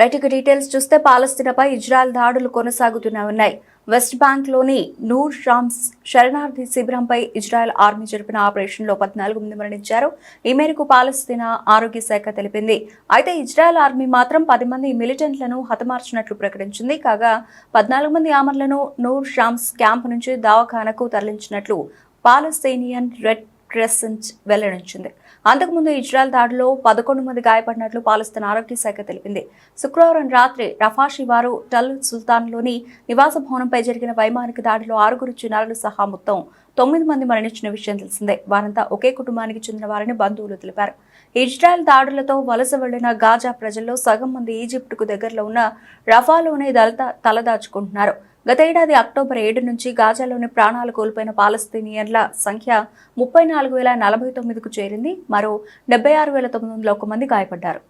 Right details చూస్తే పాలస్తీనాపై Israel దాడులు కొనసాగుతూనే ఉన్నాయి. వెస్ట్ బ్యాంక్లోని నూర్ షామ్స్ శరణార్థి శిబిరంపై ఇజ్రాయెల్ ఆర్మీ జరిపిన ఆపరేషన్లో పద్నాలుగు మంది మరణించారు. ఈ మేరకు పాలస్తీనా ఆరోగ్య శాఖ తెలిపింది. అయితే ఇజ్రాయెల్ ఆర్మీ మాత్రం పది మంది మిలిటెంట్లను హతమార్చినట్లు ప్రకటించింది. కాగా పద్నాలుగు మంది ఆమర్లను నూర్ షామ్స్ క్యాంప్ నుంచి దావఖానకు తరలించినట్లు పాలస్తీనియన్ రెడ్ క్రెసెంట్ వెల్లడించింది. అంతకుముందు ఇజ్రాయెల్ దాడిలో పదకొండు మంది గాయపడినట్లు పాలిస్తున్న ఆరోగ్య శాఖ తెలిపింది. శుక్రవారం రాత్రి రఫా శివారు టల్ సుల్తాన్లోని నివాస భవనంపై జరిగిన వైమానిక దాడిలో ఆరుగురు చిన్నారులు సహా మొత్తం తొమ్మిది మంది మరణించిన విషయం తెలిసిందే. వారంతా ఒకే కుటుంబానికి చెందిన వారని బంధువులు తెలిపారు. ఇజ్రాయెల్ దాడులతో వలస వెళ్ళిన గాజా ప్రజల్లో సగం మంది ఈజిప్టుకు దగ్గరలో ఉన్న రఫాలోనే దళిత తలదాచుకుంటున్నారు. గతేడాది అక్టోబర్ ఏడు నుంచి గాజాలోని ప్రాణాలు కోల్పోయిన పాలస్తీనియన్ల సంఖ్య ముప్పై నాలుగు వేల నలభై తొమ్మిదికు చేరింది. మరో డెబ్బై ఆరు వేల తొమ్మిది వందల ఒక మంది గాయపడ్డారు.